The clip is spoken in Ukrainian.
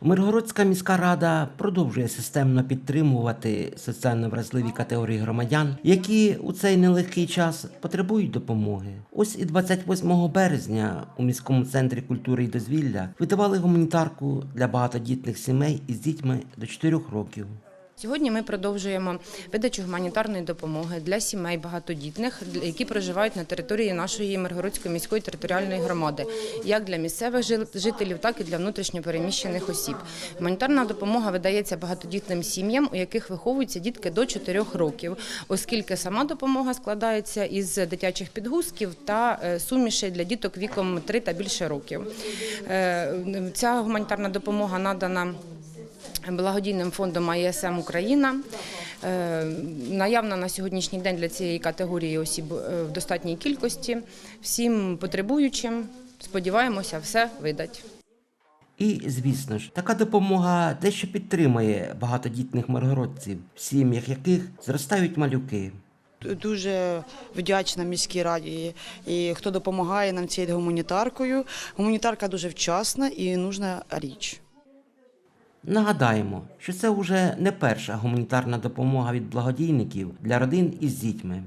Миргородська міська рада продовжує системно підтримувати соціально вразливі категорії громадян, які у цей нелегкий час потребують допомоги. Ось і 28 березня у міському центрі культури і дозвілля видавали гуманітарку для багатодітних сімей із дітьми до 4 років. Сьогодні ми продовжуємо видачу гуманітарної допомоги для сімей багатодітних, які проживають на території нашої Миргородської міської територіальної громади, як для місцевих жителів, так і для внутрішньопереміщених осіб. Гуманітарна допомога видається багатодітним сім'ям, у яких виховуються дітки до 4 років, оскільки сама допомога складається із дитячих підгузків та е, сумішей для діток віком 3 та більше років. Е, Ця гуманітарна допомога надана благодійним фондом АЄСМ Україна. Е, Наявна на сьогоднішній день для цієї категорії осіб е, в достатній кількості. Всім потребуючим, сподіваємося, все видать. І, звісно ж, така допомога дещо підтримує багатодітних миргородців, в сім'ях яких зростають малюки. Дуже вдячна міській раді і хто допомагає нам цією гуманітаркою. Гуманітарка дуже вчасна і нужна річ. Нагадаємо, що це вже не перша гуманітарна допомога від благодійників для родин із дітьми.